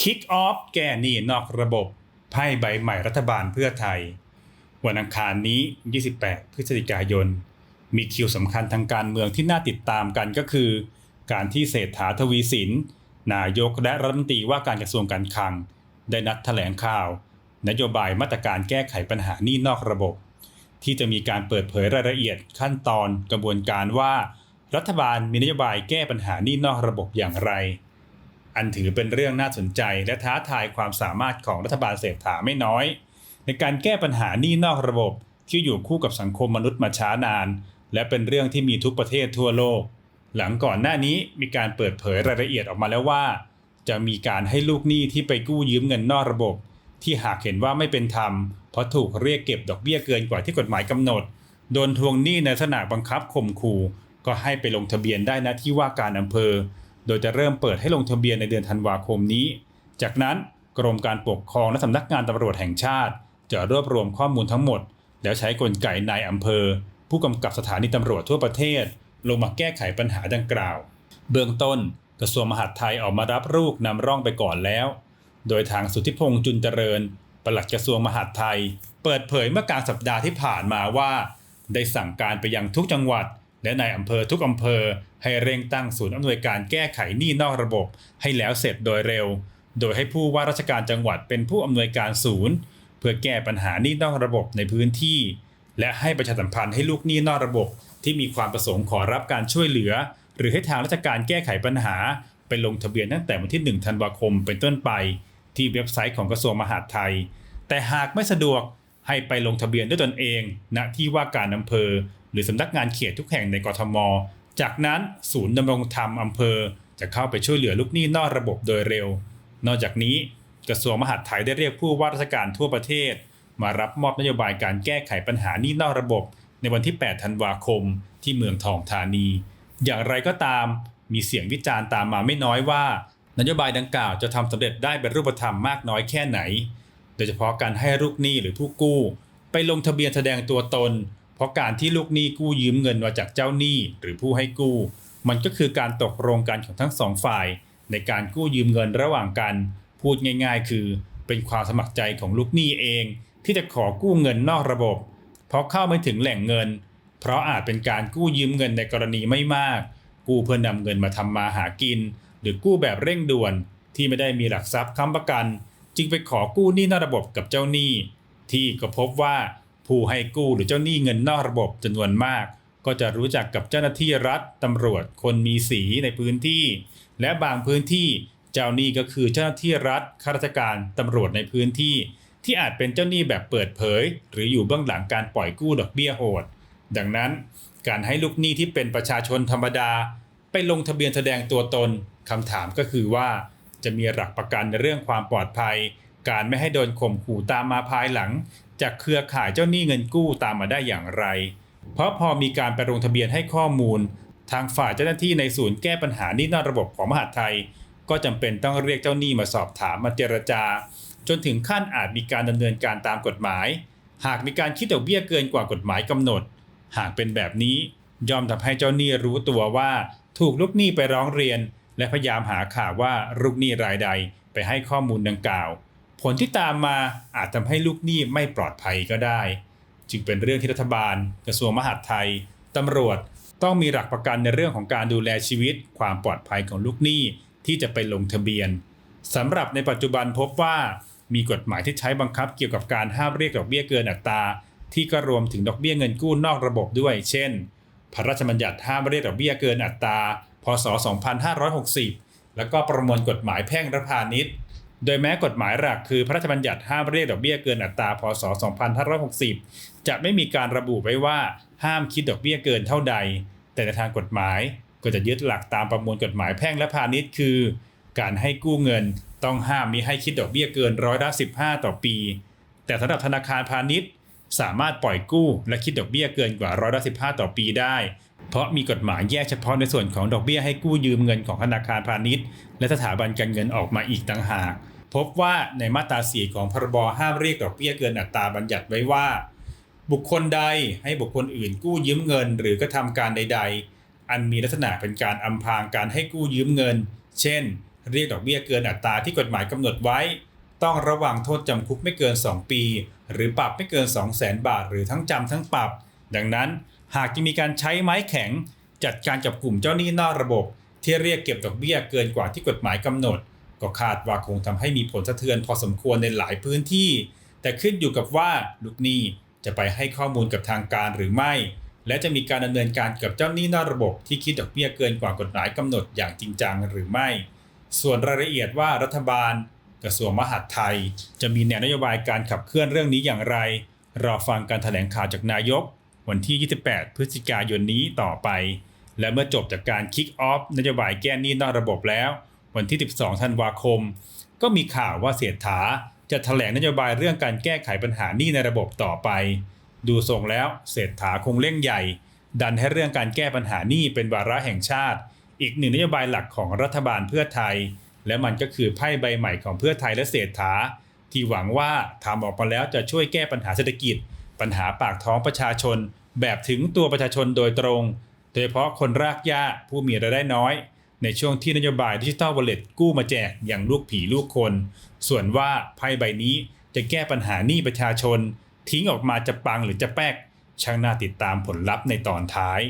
คิกออฟแก้หนี้นอกระบบไพ่ใบใหม่รัฐบาลเพื่อไทย วันอังคารนี้ 28 พฤศจิกายน มีคิวสำคัญทางการเมืองที่น่าติดตามกันก็คือ การที่เศรษฐาทวีสิน นายกและรัฐมนตรีว่าการกระทรวงการคลัง ได้นัดแถลงข่าว นโยบายมาตรการแก้ไขปัญหานี้นอกระบบ ที่จะมีการเปิดเผยรายละเอียดขั้นตอนกระบวนการว่า รัฐบาลมีนโยบายแก้ปัญหานี้นอกระบบอย่างไร อันถือเป็นเรื่องน่าสนใจและท้าทายความสามารถของรัฐบาลเศรษฐาไม่น้อย ในการแก้ปัญหานี้นอกระบบที่อยู่คู่กับสังคมมนุษย์มาช้านาน และเป็นเรื่องที่มีทุกประเทศทั่วโลก หลังก่อนหน้านี้มีการเปิดเผยรายละเอียดออกมาแล้วว่า จะมีการให้ลูกหนี้ที่ไปกู้ยืมเงินนอกระบบ ที่หากเห็นว่าไม่เป็นธรรม เพราะถูกเรียกเก็บดอกเบี้ยเกินกว่าที่กฎหมายกำหนด โดนทวงหนี้ในลักษณะบังคับข่มขู่ก็ให้ไปลงทะเบียนได้นะที่ว่าการอำเภอ โดยจะเริ่มเปิดให้ลงทะเบียนในเดือนธันวาคมนี้ จากนั้นกรมการปกครองและสำนักงานตำรวจแห่งชาติ จะรวบรวมข้อมูลทั้งหมด แล้วใช้กลไกนายอำเภอ ผู้กำกับสถานีตำรวจทั่วประเทศ ลงมาแก้ไขปัญหาดังกล่าว เบื้องต้นกระทรวงมหาดไทยออกมารับลูกนำร่องไปก่อนแล้ว โดยทางสุทธิพงษ์จุนเจริญปลัดกระทรวงมหาดไทย เปิดเผยเมื่อกลางสัปดาห์ที่ผ่านมาว่า ได้สั่งการไปยังทุกจังหวัด และในอำเภอทุกอำเภอให้เร่งตั้งศูนย์อำนวยการแก้ไขหนี้นอกระบบ ให้แล้วเสร็จโดยเร็ว โดยให้ผู้ว่าราชการจังหวัดเป็นผู้อำนวยการศูนย์ เพื่อแก้ปัญหาหนี้นอกระบบในพื้นที่ และให้ประชาสัมพันธ์ให้ลูกหนี้นอกระบบ ที่มีความประสงค์ขอรับการช่วยเหลือ หรือให้ทางราชการแก้ไขปัญหาไปลงทะเบียนตั้งแต่วันที่ 1 ธันวาคมเป็นต้นไป ที่เว็บไซต์ของกระทรวงมหาดไทย แต่หากไม่สะดวกให้ไปลงทะเบียนด้วยตนเอง ณที่ว่าการอำเภอ หรือสำนักงานเขตทุกแห่งในกทม จากนั้นศูนย์ดำรงธรรมอำเภอ จะเข้าไปช่วยเหลือลูกหนี้นอกระบบโดยเร็ว นอกจากนี้กระทรวงมหาดไทยได้เรียกผู้ว่าราชการทั่วประเทศ มารับมอบนโยบายการแก้ไขปัญหาหนี้นอกระบบ ในวันที่ 8 ธันวาคม ที่เมืองทองธานี อย่างไรก็ตาม มีเสียงวิจารณ์ตามมาไม่น้อยว่า นโยบายดังกล่าวจะทำสำเร็จได้เป็นรูปธรรมมากน้อยแค่ไหน โดยเฉพาะการให้ลูกหนี้หรือผู้กู้ ไปลงทะเบียนแสดงตัวตน เพราะการที่ลูกหนี้กู้ยืมเงินมาจากเจ้าหนี้หรือผู้ให้กู้ มันก็คือการตกลงกันของทั้งสองฝ่าย ในการกู้ยืมเงินระหว่างกัน พูดง่าย ๆ คือ เป็นความสมัครใจของลูกหนี้เอง ที่จะขอกู้เงินนอกระบบ เพราะเข้าไม่ถึงแหล่งเงิน เพราะอาจเป็นการกู้ยืมเงินในกรณีไม่มาก กู้เพื่อนำเงินมาทำมาหากิน หรือกู้แบบเร่งด่วน ที่ไม่ได้มีหลักทรัพย์ค้ำประกัน จึงไปขอกู้หนี้นอกระบบกับเจ้าหนี้ ที่ก็พบว่า ผู้ให้กู้หรือเจ้าหนี้เงินนอกระบบจำนวนมาก ก็จะรู้จักกับเจ้าหน้าที่รัฐตำรวจคนมีสีในพื้นที่ และบางพื้นที่เจ้าหนี้ก็คือเจ้าหน้าที่รัฐข้าราชการตำรวจในพื้นที่ ที่อาจเป็นเจ้าหนี้แบบเปิดเผย หรืออยู่เบื้องหลังการปล่อยกู้ดอกเบี้ยโหด ดังนั้น การให้ลูกหนี้ที่เป็นประชาชนธรรมดา ไปลงทะเบียนแสดงตัวตนคำถามก็คือว่า จะมีหลักประกันในเรื่องความปลอดภัย การไม่ให้โดนข่มขู่ตามมาภายหลัง จากเครือข่ายเจ้าหนี้เงินกู้ตามมาได้อย่างไร เพราะพอมีการไปลงทะเบียนให้ข้อมูล ทางฝ่ายเจ้าหน้าที่ในศูนย์แก้ปัญหานี้นอกระบบของมหาดไทย ก็จำเป็นต้องเรียกเจ้าหนี้มาสอบถามมาเจรจา จนถึงขั้นอาจมีการดำเนินการตามกฎหมาย หากมีการคิดดอกเบี้ยเกินกว่ากฎหมายกำหนด หากเป็นแบบนี้ย่อมทำให้เจ้าหนี้รู้ตัวว่า ถูกลูกหนี้ไปร้องเรียน และพยายามหาข่าวว่าลูกหนี้รายใดไปให้ข้อมูลดังกล่าว ผลที่ตามมาอาจทำให้ลูกหนี้ไม่ปลอดภัยก็ได้ จึงเป็นเรื่องที่รัฐบาล กระทรวงมหาดไทยตำรวจต้องมีหลักประกันในเรื่องของการดูแลชีวิต ความปลอดภัยของลูกหนี้ที่จะไปลงทะเบียนสำหรับในปัจจุบันพบว่ามีกฎหมายที่ใช้บังคับเกี่ยวกับการห้ามเรียกดอกเบี้ยเกินอัตรา ที่ก็รวมถึงดอกเบี้ยเงินกู้นอกระบบด้วย เช่น พระราชบัญญัติห้ามเรียกดอกเบี้ยเกินอัตรา พศ 2560 แล้วก็ประมวลกฎหมายแพ่งและพาณิชย์ โดยแม้กฎหมายหลักคือพระราชบัญญัติห้ามเรียกดอกเบี้ยเกินอัตราพศ 2560 จะไม่มีการระบุไว้ว่าห้ามคิดดอกเบี้ยเกินเท่าใด แต่ในทางกฎหมายก็จะยึดหลักตามประมวลกฎหมายแพ่งและพาณิชย์คือ การให้กู้เงินต้องห้ามมีให้คิดดอกเบี้ยเกินร้อยละ15 ต่อปี แต่สำหรับธนาคารพาณิชย์ สามารถปล่อยกู้และคิดดอกเบี้ยเกินกว่าร้อยละ15 ต่อปีได้ เพราะมีกฎหมายแยกเฉพาะในส่วนของดอกเบี้ยให้กู้ยืมเงินของธนาคารพาณิชย์ และสถาบันการเงินออกมาอีกต่างหาก พบว่าในมาตราสีของพรบห้ามเรียกดอกเบี้ยเกินอัตราบัญญัติไว้ว่า บุคคลใดให้บุคคลอื่นกู้ยืมเงิน หรือกระทำการใด ๆ อันมีลักษณะเป็นการอำพรางการให้กู้ยืมเงิน เช่น เรียกดอกเบี้ยเกินอัตราที่กฎหมายกำหนดไว้ ต้องระวังโทษจำคุกไม่เกิน 2 ปี หรือปรับไม่เกิน 2 0 0 0 0 0บาท หรือทั้งจำทั้งปรับ ดังนั้น หากจะมีการใช้ไม้แข็ง จัดการจับกลุ่มเจ้าหนี้นอกระบบ ที่เรียกเก็บดอกเบี้ยเกินกว่าที่กฎหมายกำหนด ก็คาดว่าคงทำให้มีผลสะเทือนพอสมควรในหลายพื้นที่ แต่ขึ้นอยู่กับว่าลูกหนี้จะไปให้ข้อมูลกับทางการหรือไม่ และจะมีการดำเนินการกับเจ้าหนี้นอกระบบที่คิดดอกเบี้ยเกินกว่ากฎหมายกำหนดอย่างจริงจังหรือไม่ ส่วนรายละเอียดว่ารัฐบาล กระทรวงมหาดไทย จะมีแนวนโยบายการขับเคลื่อนเรื่องนี้อย่างไร รอฟังการแถลงข่าวจากนายก วันที่ 28 พฤศจิกายนนี้ต่อไป และเมื่อจบจากการคิกออฟนโยบายแก้หนี้นอกระบบแล้ว วันที่ 12 ธันวาคม ก็มีข่าวว่าเสียถาจะแถลงนโยบายเรื่องการแก้ไขปัญหานี้ในระบบต่อไป ดูทรงแล้วเศรษฐาคงเร่งใหญ่ ดันให้เรื่องการแก้ปัญหานี้เป็นวาระแห่งชาติ อีกหนึ่งนโยบายหลักของรัฐบาลเพื่อไทย และมันก็คือไพ่ใบใหม่ของเพื่อไทยและเศรษฐา ที่หวังว่าทำออกมาแล้วจะช่วยแก้ปัญหาเศรษฐกิจ ปัญหาปากท้องประชาชน แบบถึงตัวประชาชนโดยตรง โดยเฉพาะคนรากหญ้าผู้มีรายได้น้อย ในช่วงที่นโยบายดิจิทัลวอลเล็ตกู้มาแจกอย่างลูกผีลูกคน ส่วนว่าไพ่ใบนี้จะแก้ปัญหาหนี้ประชาชน ทิ้งออกมาจะปังหรือจะแป๊กช่างน่าติดตามผลลัพธ์ในตอนท้าย